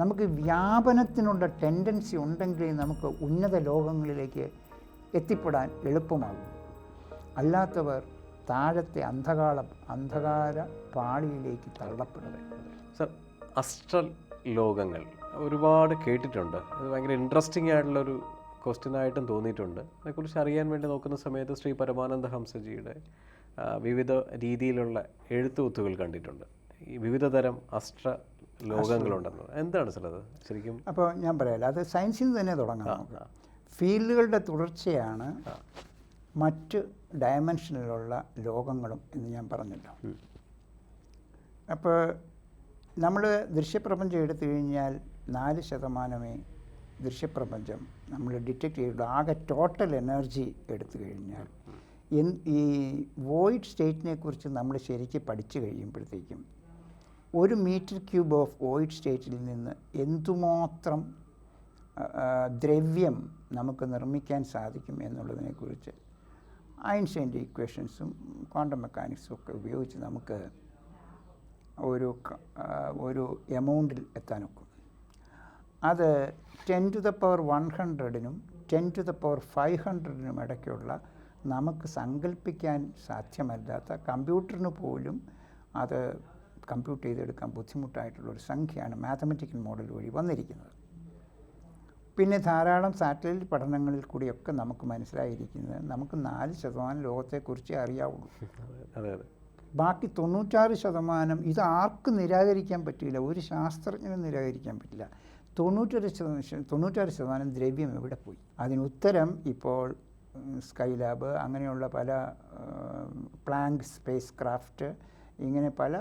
നമുക്ക് വ്യാപനത്തിനുള്ള ടെൻഡൻസി ഉണ്ടെങ്കിൽ നമുക്ക് ഉന്നത ലോകങ്ങളിലേക്ക് എത്തിപ്പെടാൻ എളുപ്പമാകും. അല്ലാത്തവർ താഴത്തെ അന്ധകാല അന്ധകാര പാളിയിലേക്ക് തള്ളപ്പെടുക സർ അസ്ട്രൽ ലോകങ്ങൾ ഒരുപാട് കേട്ടിട്ടുണ്ട്. അത് ഭയങ്കര ഇൻട്രസ്റ്റിംഗ് ആയിട്ടുള്ളൊരു ക്വസ്റ്റ്യൻ ആയിട്ടും തോന്നിയിട്ടുണ്ട്. അതേക്കുറിച്ച് അറിയാൻ വേണ്ടി നോക്കുന്ന സമയത്ത് ശ്രീ പരമാനന്ദ ഹംസജിയുടെ വിവിധ രീതിയിലുള്ള എഴുത്തുകുത്തുകൾ കണ്ടിട്ടുണ്ട്. ഈ വിവിധതരം അസ്ട്ര ലോകങ്ങളുണ്ടെന്ന്. എന്താണ് സാർ അത് ശരിക്കും? അപ്പോൾ ഞാൻ പറയാലോ അത് സയൻസിൽ നിന്ന് തന്നെ തുടങ്ങാം നമുക്ക്. ഫീൽഡുകളുടെ തുടർച്ചയാണ് മറ്റ് ഡയമെൻഷനിലുള്ള ലോകങ്ങളും എന്ന് ഞാൻ പറഞ്ഞല്ലോ. അപ്പോൾ നമ്മൾ ദൃശ്യപ്രപഞ്ചം എടുത്തു കഴിഞ്ഞാൽ നാല് ശതമാനമേ ദൃശ്യപ്രപഞ്ചം നമ്മൾ ഡിറ്റക്ട് ചെയ്തുള്ളൂ ആകെ ടോട്ടൽ എനർജി എടുത്തു കഴിഞ്ഞാൽ എൻ ഈ വോയിഡ് സ്റ്റേറ്റിനെ കുറിച്ച് നമ്മൾ ശരിക്കും പഠിച്ചു കഴിയുമ്പോഴത്തേക്കും ഒരു മീറ്റർ ക്യൂബ് ഓഫ് വോയിഡ് സ്റ്റേറ്റിൽ നിന്ന് എന്തുമാത്രം ദ്രവ്യം നമുക്ക് നിർമ്മിക്കാൻ സാധിക്കും എന്നുള്ളതിനെക്കുറിച്ച് ഐൻസ്റ്റൈന്റെ ഇക്വേഷൻസും ക്വാണ്ടം മെക്കാനിക്സും ഒക്കെ ഉപയോഗിച്ച് നമുക്ക് ഒരു ഒരു എമൗണ്ടിൽ എത്താനൊക്കും അത് ten to the power one ഹൺഡ്രഡിനും ten to the power five ഹൺഡ്രഡിനും ഇടയ്ക്കുള്ള നമുക്ക് സങ്കല്പിക്കാൻ സാധ്യമല്ലാത്ത കമ്പ്യൂട്ടറിന് പോലും അത് കമ്പ്യൂട്ട് ചെയ്തെടുക്കാൻ ബുദ്ധിമുട്ടായിട്ടുള്ള ഒരു സംഖ്യയാണ് മാത്തമെറ്റിക്കൽ മോഡൽ വഴി വന്നിരിക്കുന്നത്. പിന്നെ ധാരാളം സാറ്റലൈറ്റ് പഠനങ്ങളിൽ കൂടിയൊക്കെ നമുക്ക് മനസ്സിലായിരിക്കുന്നത് നമുക്ക് നാല് ശതമാനം ലോകത്തെക്കുറിച്ച് അറിയാവുള്ളൂ. അതെ അതെ. ബാക്കി തൊണ്ണൂറ്റാറ് ശതമാനം ഇത് ആർക്കും നിരാകരിക്കാൻ പറ്റില്ല ഒരു ശാസ്ത്രജ്ഞനും നിരാകരിക്കാൻ പറ്റില്ല. തൊണ്ണൂറ്റൊരു ശതമാനം തൊണ്ണൂറ്റാറ് ശതമാനം ദ്രവ്യം എവിടെ പോയി? അതിന് ഉത്തരം ഇപ്പോൾ സ്കൈലാബ് അങ്ങനെയുള്ള പല പ്ലാങ്ക് സ്പേസ് ക്രാഫ്റ്റ് ഇങ്ങനെ പല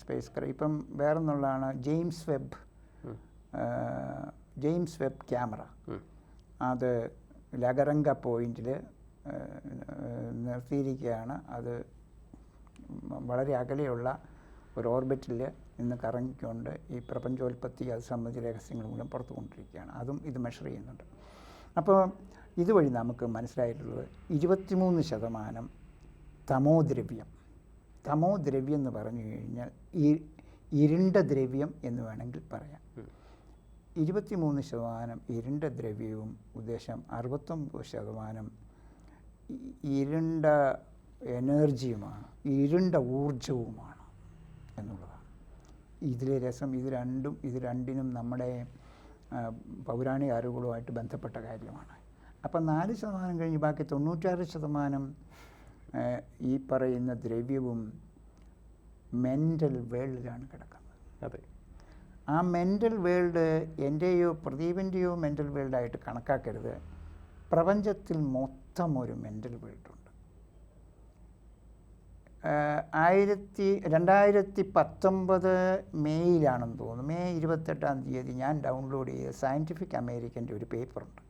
സ്പേസ് ക്രാഫ്റ്റ് ഇപ്പം വേറൊന്നുള്ളതാണ് James Webb. James Webb camera. അത് ലഗരംഗ പോയിന്റിൽ നിർത്തിയിരിക്കുകയാണ്. അത് വളരെ അകലെയുള്ള ഒരു ഓർബിറ്റിൽ നിന്ന് കറങ്ങിക്കൊണ്ട് ഈ പ്രപഞ്ചോൽപ്പത്തി അത് സംബന്ധിച്ച രഹസ്യങ്ങൾ മൂലം പുറത്തു കൊണ്ടിരിക്കുകയാണ്. അതും ഇത് മെഷർ ചെയ്യുന്നുണ്ട്. അപ്പോൾ ഇതുവഴി നമുക്ക് മനസ്സിലായിട്ടുള്ളത് ഇരുപത്തിമൂന്ന് ശതമാനം തമോദ്രവ്യം. തമോദ്രവ്യം എന്ന് പറഞ്ഞു കഴിഞ്ഞാൽ ഈ ഇരുണ്ട ദ്രവ്യം എന്ന് വേണമെങ്കിൽ പറയാം. ഇരുപത്തിമൂന്ന് ശതമാനം ഇരുണ്ട ദ്രവ്യവും ഉദ്ദേശം അറുപത്തൊമ്പത് ശതമാനം ഇരുണ്ട എനർജിയുമാണ് ഇരുണ്ട ഊർജവുമാണ് എന്നുള്ളതാണ്. ഇതിലെ രസം ഇത് രണ്ടും ഇത് രണ്ടിനും നമ്മുടെ പൗരാണിക അറിവുകളുമായിട്ട് ബന്ധപ്പെട്ട കാര്യമാണ്. അപ്പം നാല് ശതമാനം കഴിഞ്ഞ് ബാക്കി തൊണ്ണൂറ്റാറ് ശതമാനം ഈ പറയുന്ന ദ്രവ്യവും മെന്റൽ വേൾഡിലാണ് കിടക്കുന്നത്. അതെ. ആ മെന്റൽ വേൾഡ് എന്റെയോ പ്രദീപിന്റെയോ മെന്റൽ വേൾഡായിട്ട് കണക്കാക്കരുത്. പ്രപഞ്ചത്തിൽ മൊത്തം ഒരു മെന്റൽ വേൾഡുണ്ട് ഉണ്ട്. ആയിരത്തി രണ്ടായിരത്തി പത്തൊമ്പത് മെയ്യിലാണെന്ന് തോന്നുന്നു. മെയ് ഇരുപത്തെട്ടാം തീയതി ഞാൻ ഡൗൺലോഡ് ചെയ്ത സയന്റിഫിക് അമേരിക്കന്റെ ഒരു പേപ്പറുണ്ട്.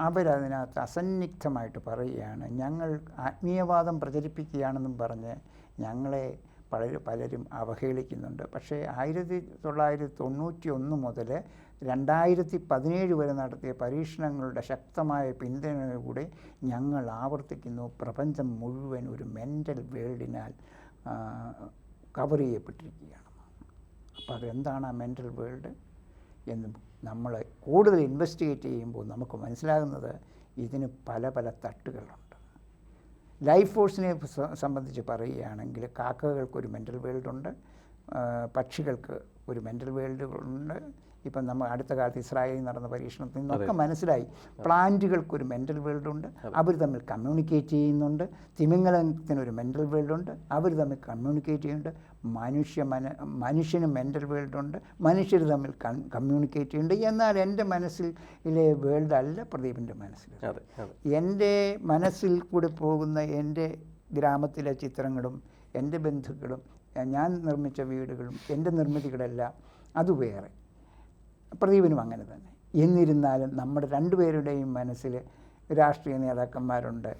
അവരതിനകത്ത് അസന്നിഗ്ധമായിട്ട് പറയുകയാണ് ഞങ്ങൾ ആത്മീയവാദം പ്രചരിപ്പിക്കുകയാണെന്നും പറഞ്ഞ് ഞങ്ങളെ പലരും പലരും അവഹേളിക്കുന്നുണ്ട്. പക്ഷേ ആയിരത്തി തൊള്ളായിരത്തി തൊണ്ണൂറ്റി ഒന്ന് മുതൽ രണ്ടായിരത്തി പതിനേഴ് വരെ നടത്തിയ പരീക്ഷണങ്ങളുടെ ശക്തമായ പിന്തുണയോടെ ഞങ്ങൾ ആവർത്തിക്കുന്നു. പ്രപഞ്ചം മുഴുവൻ ഒരു മെന്റൽ വേൾഡിനാൽ കവർ ചെയ്യപ്പെട്ടിരിക്കുകയാണ്. അപ്പോൾ അതെന്താണ് ആ മെന്റൽ വേൾഡ് എന്ന് നമ്മൾ കൂടുതൽ ഇൻവെസ്റ്റിഗേറ്റ് ചെയ്യുമ്പോൾ നമുക്ക് മനസ്സിലാകുന്നത് ഇതിന് പല പല തട്ടുകളുണ്ട്. ലൈഫ് ഫോഴ്സിനെ സംബന്ധിച്ച് പറയുകയാണെങ്കിൽ കാക്കകൾക്കൊരു മെന്റൽ വേൾഡുണ്ട് പക്ഷികൾക്ക് ഒരു മെന്റൽ വേൾഡ് ഉണ്ട് ഇപ്പം നമ്മൾ അടുത്ത കാലത്ത് ഇസ്രായേലിൽ നടന്ന പരീക്ഷണത്തിൽ നിന്നൊക്കെ മനസ്സിലായി. പ്ലാന്റുകൾക്കൊരു മെന്റൽ വേൾഡുണ്ട് അവർ തമ്മിൽ കമ്മ്യൂണിക്കേറ്റ് ചെയ്യുന്നുണ്ട്. തിമിംഗലത്തിനൊരു മെന്റൽ വേൾഡുണ്ട് അവർ തമ്മിൽ കമ്മ്യൂണിക്കേറ്റ് ചെയ്യുന്നുണ്ട്. മനുഷ്യ മന മനുഷ്യന് മെന്റൽ വേൾഡുണ്ട് മനുഷ്യർ തമ്മിൽ കമ്മ്യൂണിക്കേറ്റ് ചെയ്യുന്നുണ്ട്. എന്നാൽ എന്റെ മനസ്സിലെ വേൾഡ് അല്ല പ്രദീപിന്റെ മനസ്സിൽ. എന്റെ മനസ്സിൽ കൂടി പോകുന്ന എന്റെ ഗ്രാമത്തിലെ ചിത്രങ്ങളും എന്റെ ബന്ധുക്കളും ഞാൻ നിർമ്മിച്ച വീടുകളും എന്റെ നിർമ്മിതികളെല്ലാം അത് വേറെ. പ്രദീപിനും അങ്ങനെ തന്നെ. എന്നിരുന്നാലും നമ്മുടെ രണ്ടുപേരുടെയും മനസ്സിൽ രാഷ്ട്രീയ നേതാക്കന്മാരുണ്ട്.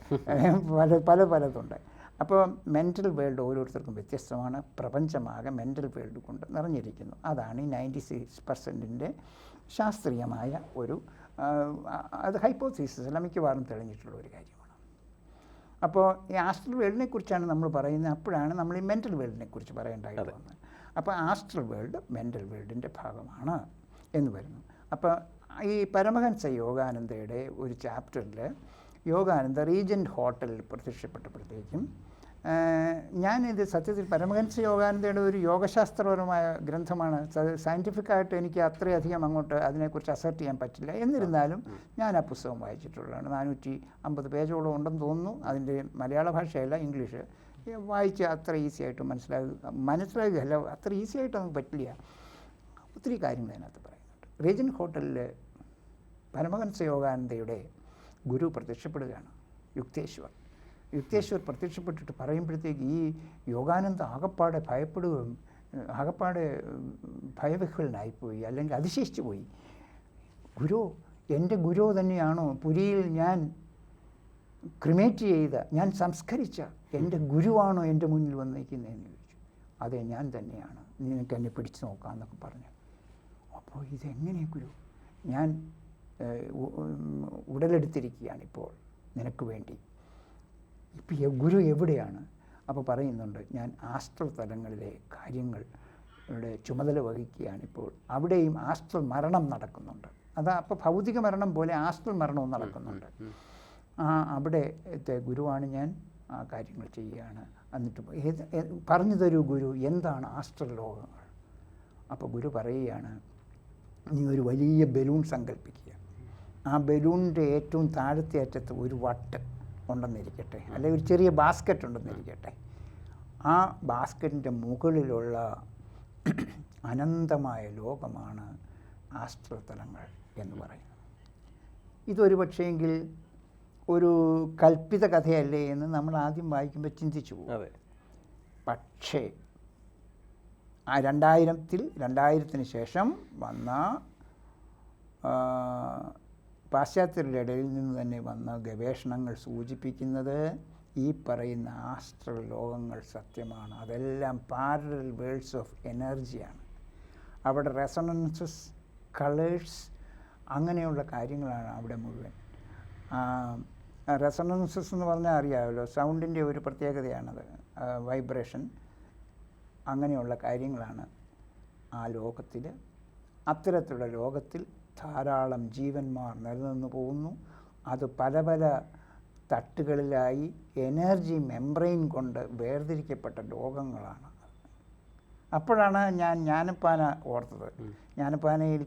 പല പല പലതുണ്ട്. അപ്പോൾ മെന്റൽ വേൾഡ് ഓരോരുത്തർക്കും വ്യത്യസ്തമാണ്. പ്രപഞ്ചമാകെ മെന്റൽ വേൾഡ് കൊണ്ട് നിറഞ്ഞിരിക്കുന്നു. അതാണ് ഈ നയന്റി സിക്സ് പെർസെന്റിന്റെ ശാസ്ത്രീയമായ ഒരു അത് ഹൈപ്പോത്തീസിസ് അല്ല മിക്കവാറും തെളിഞ്ഞിട്ടുള്ള ഒരു കാര്യമാണ്. അപ്പോൾ ഈ ആസ്ട്രൽ വേൾഡിനെ കുറിച്ചാണ് നമ്മൾ പറയുന്നത്. അപ്പോഴാണ് നമ്മൾ ഈ മെന്റൽ വേൾഡിനെ കുറിച്ച് പറയേണ്ടതായിട്ട് വന്നത് അപ്പോൾ ആസ്ട്രൽ വേൾഡ് മെന്റൽ വേൾഡിന്റെ ഭാഗമാണ്. എന്ന് വരുന്നു. അപ്പോൾ ഈ പരമഹംസ യോഗാനന്ദയുടെ ഒരു ചാപ്റ്ററിൽ യോഗാനന്ദ റീജന്റ് ഹോട്ടലിൽ പ്രത്യക്ഷപ്പെട്ടപ്പോഴത്തേക്കും ഞാനിത് സത്യത്തിൽ പരമഹംസ യോഗാനന്ദയുടെ ഒരു യോഗശാസ്ത്രപരമായ ഗ്രന്ഥമാണ്. സയന്റിഫിക്കായിട്ട് എനിക്ക് അത്രയധികം അങ്ങോട്ട് അതിനെക്കുറിച്ച് അസർട്ട് ചെയ്യാൻ പറ്റില്ല. എന്നിരുന്നാലും ഞാൻ ആ പുസ്തകം വായിച്ചിട്ടുള്ളതാണ്. നാനൂറ്റി അമ്പത് പേജോളം ഉണ്ടെന്ന് തോന്നുന്നു. അതിന്റെ മലയാള ഭാഷയല്ല ഇംഗ്ലീഷ്. വായിച്ച് അത്ര ഈസി ആയിട്ട് മനസ്സിലാകുക മനസ്സിലാകുകയല്ല അത്ര ഈസി ആയിട്ട് നമുക്ക് പറ്റില്ല. ഒത്തിരി കാര്യങ്ങൾ അതിനകത്ത് പറയുന്നുണ്ട് റേജൻ ഹോട്ടലിൽ പരമഹംസ യോഗാനന്ദയുടെ ഗുരു പ്രത്യക്ഷപ്പെടുകയാണ് യുക്തേശ്വർ. യുക്തേശ്വർ പ്രത്യക്ഷപ്പെട്ടിട്ട് പറയുമ്പോഴത്തേക്ക് ഈ യോഗാനന്ദ ആകപ്പാടെ ഭയപ്പെടുകയും ആകപ്പാടെ ഭയവിഹ്വലനായിപ്പോയി അല്ലെങ്കിൽ അതിശയിച്ചു പോയി. ഗുരു എന്റെ ഗുരു തന്നെയാണോ പുരിയിൽ ഞാൻ ക്രിമേറ്റ് ചെയ്ത ഞാൻ സംസ്കരിച്ച എന്റെ ഗുരുവാണോ എന്റെ മുന്നിൽ വന്നിരിക്കുന്നതെന്ന് ചോദിച്ചു. അതെ ഞാൻ തന്നെയാണ്. നിനക്ക് എന്നെ പിടിച്ചു നോക്കാം എന്നൊക്കെ പറഞ്ഞു. അപ്പോൾ ഇതെങ്ങനെ ഗുരു ഞാൻ ഉടലെടുത്തിരിക്കുകയാണ് ഇപ്പോൾ നിനക്ക് വേണ്ടി. ഇപ്പം ഈ ഗുരു എവിടെയാണ്? അപ്പോൾ പറയുന്നുണ്ട് ഞാൻ ആസ്ട്രൽ തലങ്ങളിലെ കാര്യങ്ങൾ കാര്യങ്ങളുടെ ചുമതല വഹിക്കുകയാണ് ഇപ്പോൾ. അവിടെയും ആസ്ട്രൽ മരണം നടക്കുന്നുണ്ട്. അതാ അപ്പോൾ ഭൗതിക മരണം പോലെ ആസ്ട്രൽ മരണവും നടക്കുന്നുണ്ട്. ആ അവിടത്തെ ഗുരുവാണ് ഞാൻ ആ കാര്യങ്ങൾ ചെയ്യുകയാണ്. എന്നിട്ട് ഏത് പറഞ്ഞു തരൂ ഗുരു എന്താണ് ആസ്ട്രൽ ലോകങ്ങൾ അപ്പോൾ ഗുരു പറയുകയാണ് നീ ഒരു വലിയ ബലൂൺ സങ്കല്പിക്കുക ആ ബലൂണിന്റെ ഏറ്റവും താഴത്തെ അറ്റത്ത് ഒരു വട്ട് ഉണ്ടെന്നിരിക്കട്ടെ അല്ലെങ്കിൽ ഒരു ചെറിയ ബാസ്ക്കറ്റ് ഉണ്ടെന്നിരിക്കട്ടെ ആ ബാസ്ക്കറ്റിന്റെ മുകളിലുള്ള അനന്തമായ ലോകമാണ് ആസ്ത്രതലങ്ങൾ എന്ന് പറയുന്നത്. ഇതൊരു പക്ഷേങ്കിൽ ഒരു കൽപ്പിത കഥയല്ലേ എന്ന് നമ്മൾ ആദ്യം വായിക്കുമ്പോൾ ചിന്തിച്ചു പോകും. പക്ഷേ രണ്ടായിരത്തിൽ രണ്ടായിരത്തിന് ശേഷം വന്ന ആ, പാശ്ചാത്യരുടെ ഇടയിൽ നിന്ന് തന്നെ വന്ന ഗവേഷണങ്ങൾ സൂചിപ്പിക്കുന്നത് ഈ പറയുന്ന ആസ്ട്രൽ ലോകങ്ങൾ സത്യമാണ്. അതെല്ലാം പാരലൽ വേൾഡ്സ് ഓഫ് എനർജിയാണ് അവിടെ റെസണൻസസ് കളേഴ്സ് അങ്ങനെയുള്ള കാര്യങ്ങളാണ് അവിടെ മുഴുവൻ. റെസണൻസസ് എന്ന് പറഞ്ഞാൽ അറിയാമല്ലോ സൗണ്ടിന്റെ ഒരു പ്രത്യേകതയാണത് വൈബ്രേഷൻ അങ്ങനെയുള്ള കാര്യങ്ങളാണ് ആ ലോകത്തിൽ അത്തരത്തിലുള്ള ലോകത്തിൽ ധാരാളം ജീവന്മാർ നിലനിന്ന് പോകുന്നു. അത് പല പല തട്ടുകളിലായി എനർജി മെംബ്രെയിൻ കൊണ്ട് വേർതിരിക്കപ്പെട്ട ലോകങ്ങളാണ്. അപ്പോഴാണ് ഞാൻ ജ്ഞാനപ്പാന ഓർത്തത്. ജ്ഞാനപ്പാനയിൽ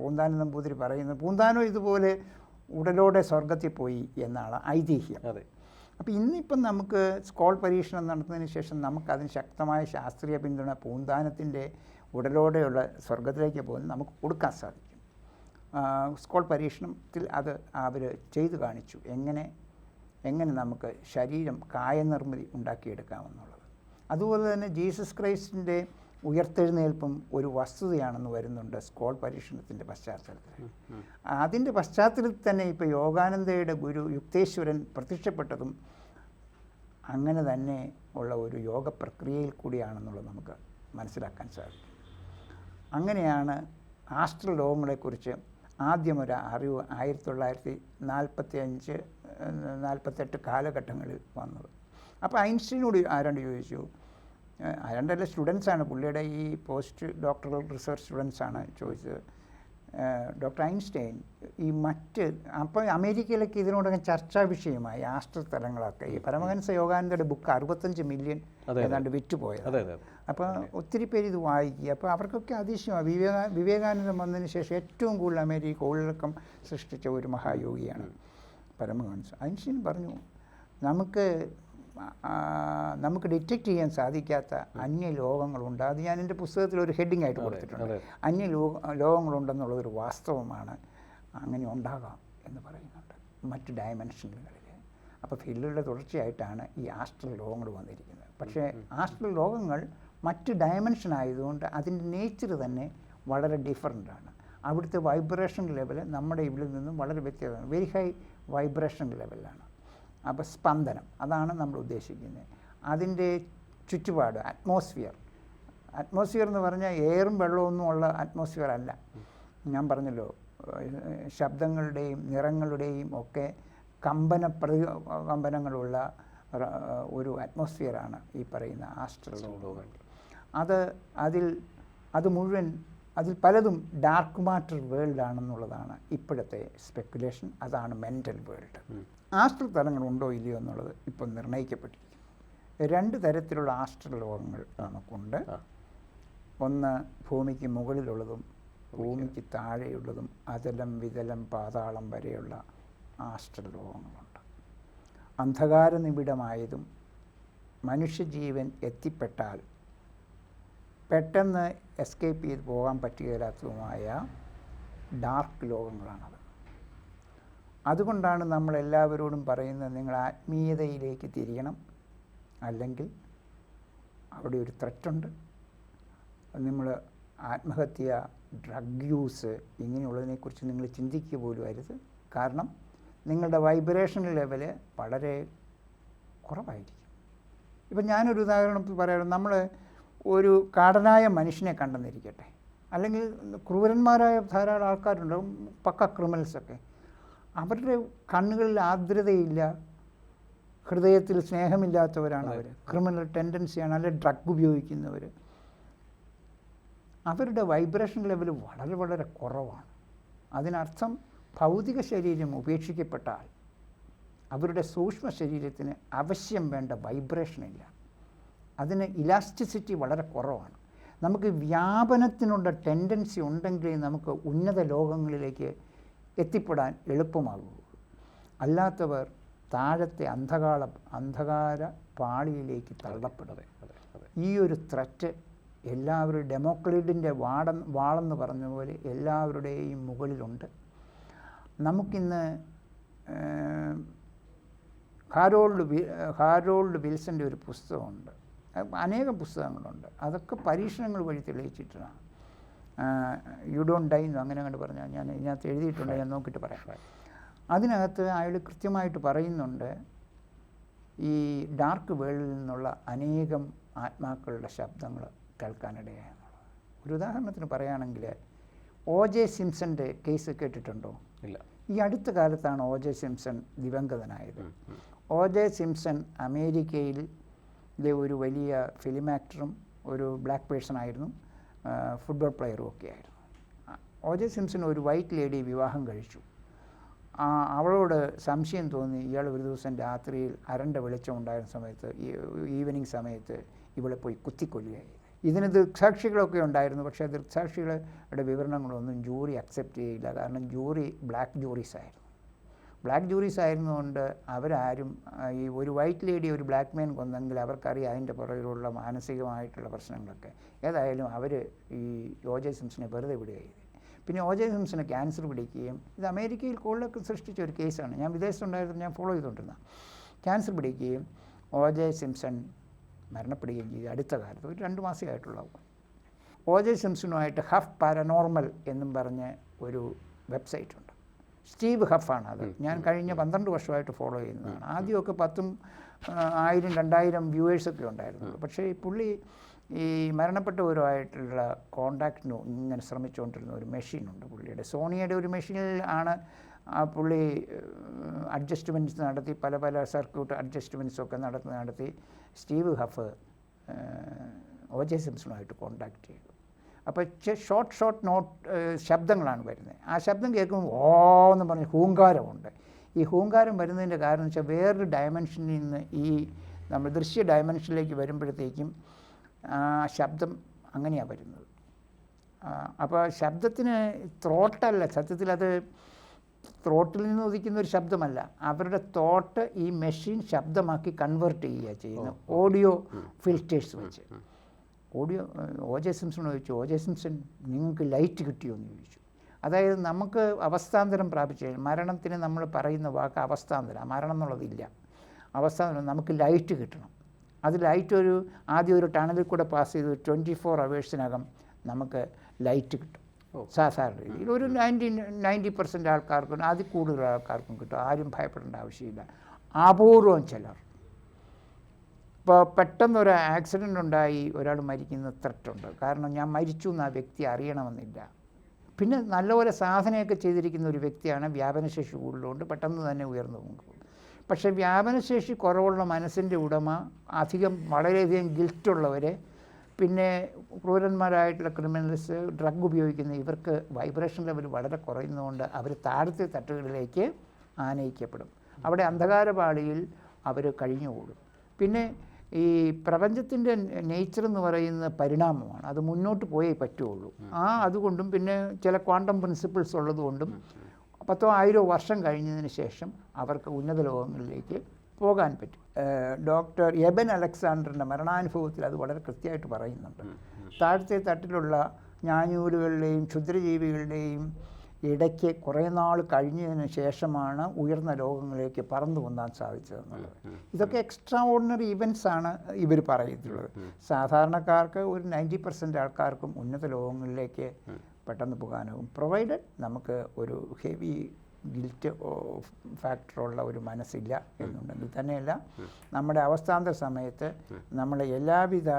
പൂന്താനം നമ്പൂതിരി പറയുന്നത് പൂന്താനോ ഇതുപോലെ ഉടലോടെ സ്വർഗത്തിൽ പോയി എന്നാണ് ഐതിഹ്യം. അതെ. അപ്പോൾ ഇന്നിപ്പം നമുക്ക് സ്കോൾ പരീക്ഷണം നടത്തുന്നതിന് ശേഷം നമുക്കതിന് ശക്തമായ ശാസ്ത്രീയ പിന്തുണ പൂന്താനത്തിന്റെ ഉടലോടെയുള്ള സ്വർഗത്തിലേക്ക് പോലും നമുക്ക് കൊടുക്കാൻ സാധിക്കും. സ്കോൾ പരീക്ഷണത്തിൽ അത് അവർ ചെയ്തു കാണിച്ചു. എങ്ങനെ എങ്ങനെ നമുക്ക് ശരീരം കായനിർമ്മിതി ഉണ്ടാക്കിയെടുക്കാമെന്നുള്ളത്. അതുപോലെ തന്നെ ജീസസ് ക്രൈസ്റ്റിന്റെ ഉയർത്തെഴുന്നേൽപ്പും ഒരു വസ്തുതയാണെന്ന് വരുന്നുണ്ട് സ്കോൾ പരീക്ഷണത്തിന്റെ പശ്ചാത്തലത്തിൽ. അതിന്റെ പശ്ചാത്തലത്തിൽ തന്നെ ഇപ്പോൾ യോഗാനന്ദയുടെ ഗുരു യുക്തേശ്വരൻ പ്രത്യക്ഷപ്പെട്ടതും അങ്ങനെ തന്നെ ഉള്ള ഒരു യോഗ പ്രക്രിയയിൽ കൂടിയാണെന്നുള്ളത് നമുക്ക് മനസ്സിലാക്കാൻ സാധിക്കും. അങ്ങനെയാണ് ആസ്ട്രൽ ലോകങ്ങളെക്കുറിച്ച് ആദ്യമൊരു അറിവ് ആയിരത്തി തൊള്ളായിരത്തി നാൽപ്പത്തി അഞ്ച് നാൽപ്പത്തെട്ട് കാലഘട്ടങ്ങളിൽ വന്നത്. അപ്പോൾ ഐൻസ്റ്റീനോട് ആരാണ്ട് ചോദിച്ചു ഏഹ് ആരാണ്ടല്ല സ്റ്റുഡൻസാണ് പുള്ളിയുടെ ഈ പോസ്റ്റ് ഡോക്ടറൽ റിസർച്ച് സ്റ്റുഡൻസാണ് ചോദിച്ചത്. ഡോക്ടർ ഐൻസ്റ്റൈൻ ഈ മറ്റ് അപ്പോൾ അമേരിക്കയിലൊക്കെ ഇതിനോടൊക്കെ ചർച്ചാ വിഷയമായി ആസ്ട്രൽ തലങ്ങളൊക്കെ ഈ പരമഹംസ യോഗാനന്ദയുടെ ബുക്ക് അറുപത്തഞ്ച് മില്യൺ. ഏതാണ്ട് വിറ്റുപോയത് അപ്പോൾ ഒത്തിരി പേര് ഇത് വായിക്കുക. അപ്പോൾ അവർക്കൊക്കെ അതിശയമാണ്. വിവേക വിവേകാനന്ദം വന്നതിന് ശേഷം ഏറ്റവും കൂടുതൽ അമേരിക്ക ഉള്ളടക്കം സൃഷ്ടിച്ച ഒരു മഹായോഗിയാണ് പരമഹംസ. ഐൻസ്റ്റൈൻ പറഞ്ഞു നമുക്ക് നമുക്ക് ഡിറ്റക്റ്റ് ചെയ്യാൻ സാധിക്കാത്ത അന്യ ലോകങ്ങളുണ്ട്. അത് ഞാൻ എന്റെ പുസ്തകത്തിൽ ഒരു ഹെഡിങ് ആയിട്ട് കൊടുത്തിട്ടുണ്ട്. അന്യ ലോ ലോകങ്ങളുണ്ടെന്നുള്ളതൊരു വാസ്തവമാണ് അങ്ങനെ ഉണ്ടാകാം എന്ന് പറയുന്നുണ്ട് മറ്റ് ഡയമെൻഷനുകളിൽ അപ്പോൾ ഫില്ലുകളുടെ തുടർച്ചയായിട്ടാണ് ഈ ആസ്ട്രൽ ലോകങ്ങൾ വന്നിരിക്കുന്നത്. പക്ഷേ ആസ്ട്രൽ ലോകങ്ങൾ മറ്റ് ഡയമെൻഷൻ ആയതുകൊണ്ട് അതിന്റെ നേച്ചർ തന്നെ വളരെ ഡിഫറന്റ് ആണ്. അവിടുത്തെ വൈബ്രേഷൻ ലെവൽ നമ്മുടെ ഇവിടെ നിന്നും വളരെ വ്യത്യാസമാണ് വെരി ഹൈ വൈബ്രേഷൻ ലെവലാണ് അപ്പോൾ സ്പന്ദനം അതാണ് നമ്മൾ ഉദ്ദേശിക്കുന്നത്. അതിന്റെ ചുറ്റുപാട് അറ്റ്മോസ്ഫിയർ അറ്റ്മോസ്ഫിയർ എന്ന് പറഞ്ഞാൽ എയറും വെള്ളമൊന്നും ഉള്ള അറ്റ്മോസ്ഫിയർ അല്ല. ഞാൻ പറഞ്ഞല്ലോ ശബ്ദങ്ങളുടെയും നിറങ്ങളുടെയും ഒക്കെ കമ്പന പ്രതി കമ്പനങ്ങളുള്ള ഒരു അറ്റ്മോസ്ഫിയറാണ് ഈ പറയുന്ന ആസ്ട്രൽ അത് അതിൽ അത് മുഴുവൻ അതിൽ പലതും ഡാർക്ക് മാറ്റർ വേൾഡ് ആണെന്നുള്ളതാണ് ഇപ്പോഴത്തെ സ്പെക്കുലേഷൻ അതാണ് മെന്റൽ വേൾഡ് ഉണ്ടോ ഇല്ലയോ എന്നുള്ളത് ഇപ്പോൾ നിർണയിക്കപ്പെട്ടിരിക്കുന്നു രണ്ട് തരത്തിലുള്ള ആസ്ട്രൽ ലോകങ്ങൾ നമുക്കുണ്ട്. ഒന്ന് ഭൂമിക്ക് മുകളിലുള്ളതും ഭൂമിക്ക്. താഴെയുള്ളതും അതലം വിതലം പാതാളം വരെയുള്ള ആസ്ട്രൽ ലോകങ്ങളുണ്ട് അന്ധകാര നിബിഡമായതും മനുഷ്യജീവൻ എത്തിപ്പെട്ടാൽ പെട്ടെന്ന് എസ്കേപ്പ് ചെയ്ത് പോകാൻ പറ്റുകയില്ലാത്തതുമായ ഡാർക്ക് ലോകങ്ങളാണത്. അതുകൊണ്ടാണ് നമ്മൾ എല്ലാവരോടും പറയുന്നത് നിങ്ങൾ ആത്മീയതയിലേക്ക് തിരിയണം. അല്ലെങ്കിൽ അവിടെ ഒരു ത്രറ്റുണ്ട് നമ്മൾ ആത്മഹത്യ ഡ്രഗ് യൂസ് ഇങ്ങനെയുള്ളതിനെക്കുറിച്ച് നിങ്ങൾ ചിന്തിക്കുക പോലും അരുത്. കാരണം നിങ്ങളുടെ വൈബ്രേഷൻ ലെവൽ വളരെ കുറവായിരിക്കും. ഇപ്പം ഞാനൊരു ഉദാഹരണം പറയാം. നമ്മൾ ഒരു കാടനായ മനുഷ്യനെ കണ്ടെന്നിരിക്കട്ടെ. അല്ലെങ്കിൽ ക്രൂരന്മാരായ ധാരാളം ആൾക്കാരുണ്ടാവും പക്ക ക്രിമിനൽസൊക്കെ അവരുടെ കണ്ണുകളിൽ ആർദ്രതയില്ല. ഹൃദയത്തിൽ സ്നേഹമില്ലാത്തവരാണ് അവർ ക്രിമിനൽ ടെൻഡൻസിയാണ് അല്ലെ ഡ്രഗ് ഉപയോഗിക്കുന്നവർ അവരുടെ വൈബ്രേഷൻ ലെവൽ വളരെ വളരെ കുറവാണ്. അതിനർത്ഥം ഭൗതിക ശരീരം ഉപേക്ഷിക്കപ്പെട്ടാൽ അവരുടെ സൂക്ഷ്മ ശരീരത്തിന് അവശ്യം വേണ്ട വൈബ്രേഷൻ ഇല്ല. അതിന് ഇലാസ്റ്റിസിറ്റി വളരെ കുറവാണ്. നമുക്ക് വ്യാപനത്തിനുള്ള ടെൻഡൻസി ഉണ്ടെങ്കിൽ നമുക്ക് ഉന്നത ലോകങ്ങളിലേക്ക് എത്തിപ്പെടാൻ എളുപ്പമാകൂ. അല്ലാത്തവർ താഴത്തെ അന്ധകാല അന്ധകാര പാളിയിലേക്ക് തള്ളപ്പെടും. അതെ അതെ അതെ. ഈ ഒരു ത്രറ്റ് എല്ലാവരും ഡെമോക്രേറ്റിന്റെ വാടൻ വാളെന്ന് പറഞ്ഞ പോലെ എല്ലാവരുടെയും മുകളിലുണ്ട്. നമുക്കിന്ന് ഹാരോൾഡ് ഹാരോൾഡ് വിൽസന്റെ ഒരു പുസ്തകമുണ്ട്. അനേകം പുസ്തകങ്ങളുണ്ട്. അതൊക്കെ പരീക്ഷണങ്ങൾ വഴി തെളിയിച്ചിട്ടാണ്. യു ഡോൺ ഡൈ അങ്ങനെ അങ്ങോട്ട് പറഞ്ഞാൽ ഞാൻ ഇതിനകത്ത് എഴുതിയിട്ടുണ്ട് ഞാൻ നോക്കിയിട്ട് പറയാം. അതിനകത്ത് അയാൾ കൃത്യമായിട്ട് പറയുന്നുണ്ട് ഈ ഡാർക്ക് വേൾഡിൽ നിന്നുള്ള അനേകം ആത്മാക്കളുടെ ശബ്ദങ്ങൾ കേൾക്കാനിടയായെന്നുള്ളത് ഒരു ഉദാഹരണത്തിന് പറയുകയാണെങ്കിൽ ഒ ജെ സിംസന്റെ കേസ് കേട്ടിട്ടുണ്ടോ? ഇല്ല. ഈ അടുത്ത കാലത്താണ് ഒ ജെ സിംസൺ ദിവംഗതനായത്. ഒ ജെ സിംസൺ അമേരിക്കയിലെ ഒരു വലിയ ഫിലിം ആക്ടറും ഒരു ബ്ലാക്ക് പേഴ്സൺ ആയിരുന്നു. ഫുട്ബോൾ പ്ലെയറും ഒക്കെ ആയിരുന്നു. ഒ ജെ സിംസൺ ഒരു വൈറ്റ് ലേഡി വിവാഹം കഴിച്ചു. അവളോട് സംശയം തോന്നി. ഇയാൾ ഒരു ദിവസം രാത്രിയിൽ അരണ്ട വെളിച്ചം ഉണ്ടായിരുന്ന സമയത്ത് ഈവനിങ് സമയത്ത് ഇവളെ പോയി കുത്തിക്കൊല്ലുകയായി. ഇതിന് ദൃക്സാക്ഷികളൊക്കെ ഉണ്ടായിരുന്നു. പക്ഷേ ദൃക്സാക്ഷികളുടെ വിവരണങ്ങളൊന്നും ജൂറി അക്സെപ്റ്റ് ചെയ്യില്ല. കാരണം ജൂറി ബ്ലാക്ക് ജൂറീസ് ആയിരുന്നു. ബ്ലാക്ക് ജൂറീസ് ആയിരുന്നുകൊണ്ട് അവരാരും ഈ ഒരു വൈറ്റ് ലേഡി ഒരു ബ്ലാക്ക് മാൻ കൊന്നെങ്കിൽ അവർക്കറിയാം അതിന്റെ പുറകിലുള്ള മാനസികമായിട്ടുള്ള പ്രശ്നങ്ങളൊക്കെ. ഏതായാലും അവർ ഈ ഓജെ സിംസിനെ വെറുതെ വിടുകയും പിന്നെ ഓജെ സിംസിനെ ക്യാൻസർ പിടിക്കുകയും ഇത് അമേരിക്കയിൽ കൂടുതലൊക്കെ സൃഷ്ടിച്ച ഒരു കേസാണ് ഞാൻ വിദേശത്തുണ്ടായിരുന്നു ഞാൻ ഫോളോ ചെയ്തുകൊണ്ടിരുന്ന. ക്യാൻസർ പിടിക്കുകയും ഓജെ സിംസൺ മരണപ്പെടുകയും ചെയ്തു. അടുത്ത കാലത്ത് ഒരു രണ്ട് മാസമായിട്ടുള്ളൂ ഓജെ സിംസണുമായിട്ട് ഹഫ് പാരനോർമൽ എന്നും പറഞ്ഞ് ഒരു വെബ്സൈറ്റ് ഉണ്ട്. സ്റ്റീവ് ഹഫാണ് അത്. ഞാൻ കഴിഞ്ഞ പന്ത്രണ്ട് വർഷമായിട്ട് ഫോളോ ചെയ്യുന്നതാണ്. ആദ്യമൊക്കെ പത്തും ആയിരം രണ്ടായിരം വ്യൂവേഴ്സൊക്കെ ഉണ്ടായിരുന്നു പക്ഷേ ഈ പുള്ളി ഈ മരണപ്പെട്ടവരുമായിട്ടുള്ള കോണ്ടാക്റ്റിന് ഇങ്ങനെ ശ്രമിച്ചുകൊണ്ടിരുന്ന ഒരു മെഷീനുണ്ട് പുള്ളിയുടെ. സോണിയുടെ ഒരു മെഷീനിൽ ആണ് ആ പുള്ളി അഡ്ജസ്റ്റ്മെന്റ്സ് നടത്തി പല പല സർക്യൂട്ട് അഡ്ജസ്റ്റ്മെന്റ്സൊക്കെ നടത്തി നടത്തി സ്റ്റീവ് ഹഫ് ഒ ജെ സിംസണുമായിട്ട് കോണ്ടാക്ട് ചെയ്തു. അപ്പോൾ ഷോർട്ട് ഷോർട്ട് നോട്ട് ശബ്ദങ്ങളാണ് വരുന്നത്. ആ ശബ്ദം കേൾക്കുമ്പോൾ ഓ എന്ന് പറഞ്ഞ് ഹൂങ്കാരമുണ്ട്. ഈ ഹൂങ്കാരം വരുന്നതിന്റെ കാരണം വെച്ചാൽ വേറൊരു ഡയമെൻഷനിൽ നിന്ന് ഈ നമ്മൾ ദൃശ്യ ഡയമെൻഷനിലേക്ക് വരുമ്പോഴത്തേക്കും ആ ശബ്ദം അങ്ങനെയാണ് വരുന്നത്. അപ്പോൾ ശബ്ദത്തിന് ത്രോട്ടല്ല സത്യത്തിൽ അത് ത്രോട്ടിൽ നിന്ന് ഉദിക്കുന്ന ഒരു ശബ്ദമല്ല. അവരുടെ തോട്ട് ഈ മെഷീൻ ശബ്ദമാക്കി കൺവേർട്ട് ചെയ്യുക ചെയ്യുന്നത്. ഓഡിയോ ഫിൽറ്റേഴ്സ് വെച്ച്. ഓഡിയോ ഒ ജെ സിംസൺ ചോദിച്ചു ഒ ജെ സിംസൺ നിങ്ങൾക്ക് ലൈറ്റ് കിട്ടിയോ? എന്ന് ചോദിച്ചു. അതായത് നമുക്ക് അവസ്ഥാന്തരം പ്രാപിച്ചു കഴിഞ്ഞാൽ മരണത്തിന് നമ്മൾ പറയുന്ന വാക്ക് അവസ്ഥാന്തരം മരണം എന്നുള്ളതില്ല. അവസ്ഥാന്തരം നമുക്ക് ലൈറ്റ് കിട്ടണം. അത് ലൈറ്റ് ഒരു ആദ്യം ഒരു ടണലിൽ കൂടെ പാസ് ചെയ്ത് ട്വന്റി ഫോർ അവേഴ്സിനകം നമുക്ക് ലൈറ്റ് കിട്ടും. സാധാരണ രീതിയിൽ. ഒരു നയന്റി നയന്റി പെർസെന്റ് ആൾക്കാർക്കും അതിൽ കൂടുതൽ ആൾക്കാർക്കും കിട്ടും. ആരും ഭയപ്പെടേണ്ട ആവശ്യമില്ല. അപൂർവം ചിലർ. ഇപ്പോൾ പെട്ടെന്നൊരു ആക്സിഡന്റ് ഉണ്ടായി ഒരാൾ മരിക്കുന്ന ത്രട്ടുണ്ട്. കാരണം ഞാൻ മരിച്ചു എന്ന് ആ വ്യക്തി അറിയണമെന്നില്ല. പിന്നെ നല്ലപോലെ സാധനയൊക്കെ ചെയ്തിരിക്കുന്ന ഒരു വ്യക്തിയാണ് വ്യാപനശേഷി കൂടുതലുകൊണ്ട് പെട്ടെന്ന് തന്നെ ഉയർന്നു പോകും. പക്ഷേ വ്യാപനശേഷി കുറവുള്ള മനസ്സിന്റെ ഉടമ അധികം വളരെയധികം ഗിൽറ്റുള്ളവരെ പിന്നെ ക്രൂരന്മാരായിട്ടുള്ള ക്രിമിനൽസ് ഡ്രഗ് ഉപയോഗിക്കുന്ന ഇവർക്ക് വൈബ്രേഷൻ ലെവൽ വളരെ കുറയുന്നതുകൊണ്ട് അവർ താഴത്തെ തട്ടുകളിലേക്ക് ആനയിക്കപ്പെടും. അവിടെ അന്ധകാരപാളിയിൽ അവർ കഴിഞ്ഞുകൂടും. പിന്നെ ഈ പ്രപഞ്ചത്തിന്റെ നേച്ചർ എന്ന് പറയുന്ന പരിണാമമാണ്. അത് മുന്നോട്ട് പോയേ പറ്റുള്ളൂ. ആ അതുകൊണ്ടും പിന്നെ ചില ക്വാണ്ടം പ്രിൻസിപ്പിൾസ് ഉള്ളതുകൊണ്ടും പത്തോ ആയിരോ വർഷം കഴിഞ്ഞതിന് ശേഷം അവർക്ക് ഉന്നത ലോകങ്ങളിലേക്ക് പോകാൻ പറ്റും. ഡോക്ടർ എബൻ അലക്സാണ്ടറിന്റെ മരണാനുഭവത്തിൽ അത് വളരെ കൃത്യമായിട്ട് പറയുന്നുണ്ട്. താഴത്തെ തട്ടിലുള്ള ഞാഞ്ഞൂലുകളുടെയും ക്ഷുദ്രജീവികളുടെയും ഇടയ്ക്ക് കുറേ നാൾ കഴിഞ്ഞതിന് ശേഷമാണ് ഉയർന്ന ലോകങ്ങളിലേക്ക് പറന്നു പൊന്താൻ സാധിച്ചതെന്നുള്ളത്. ഇതൊക്കെ എക്സ്ട്രാ ഓർഡിനറി ഇവന്റ്സ് ആണ് ഇവർ പറയുന്നുള്ളത് സാധാരണക്കാർക്ക് ഒരു നയന്റി പെർസെന്റ് ആൾക്കാർക്കും ഉന്നത ലോകങ്ങളിലേക്ക് പെട്ടെന്ന് പോകാനാകും. പ്രൊവൈഡഡ് നമുക്ക് ഒരു ഹെവി ഗിൽറ്റ് ഫാക്ടറുള്ള ഒരു മനസ്സില്ല എന്നുണ്ടെങ്കിൽ തന്നെയല്ല നമ്മുടെ അവസ്ഥാന്തര സമയത്ത് നമ്മളെ എല്ലാവിധ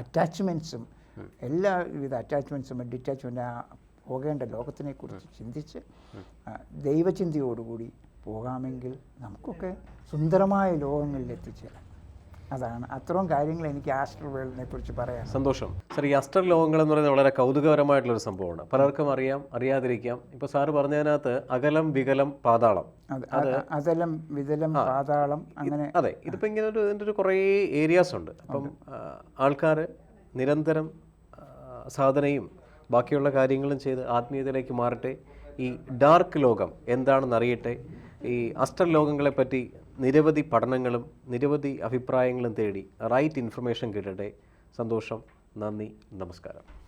അറ്റാച്ച്മെന്റ്സും എല്ലാവിധ അറ്റാച്ച്മെന്റ്സും ഡിറ്റാച്ച്മെന്റ് പോകേണ്ട ലോകത്തിനെക്കുറിച്ച് ചിന്തിച്ച് ദൈവചിന്തയോടുകൂടി പോകാമെങ്കിൽ നമുക്കൊക്കെ സുന്ദരമായ ലോകങ്ങളിൽ എത്തിച്ചേരാം അതാണ് അത്രയും കാര്യങ്ങൾ എനിക്ക് ആസ്ട്രൽ വേൾഡിനെ കുറിച്ച് പറയാം സന്തോഷം. സർ ഈ അസ്റ്റർ ലോകങ്ങൾ എന്ന് പറയുന്നത് വളരെ കൗതുകകരമായിട്ടുള്ളൊരു സംഭവമാണ്. പലർക്കും അറിയാം അറിയാതിരിക്കാം. ഇപ്പോൾ സാറ് പറഞ്ഞതിനകത്ത് അകലം വികലം പാതാളം. അകലം വികലം പാതാളം അങ്ങനെ അതെ ഇതിപ്പോ ഇങ്ങനെ ഒരു ഇതിന്റെ ഒരു കുറേ ഏരിയാസ് ഉണ്ട്. അപ്പം ആൾക്കാർ നിരന്തരം സാധനയും ബാക്കിയുള്ള കാര്യങ്ങളും ചെയ്ത് ആത്മീയതയിലേക്ക് മാറട്ടെ. ഈ ഡാർക്ക് ലോകം എന്താണെന്ന് അറിയട്ടെ ഈ അസ്റ്റർ ലോകങ്ങളെ പറ്റി നിരവധി പഠനങ്ങളും നിരവധി അഭിപ്രായങ്ങളും തേടി റൈറ്റ് ഇൻഫർമേഷൻ കിട്ടട്ടെ. സന്തോഷം. നന്ദി. നമസ്കാരം.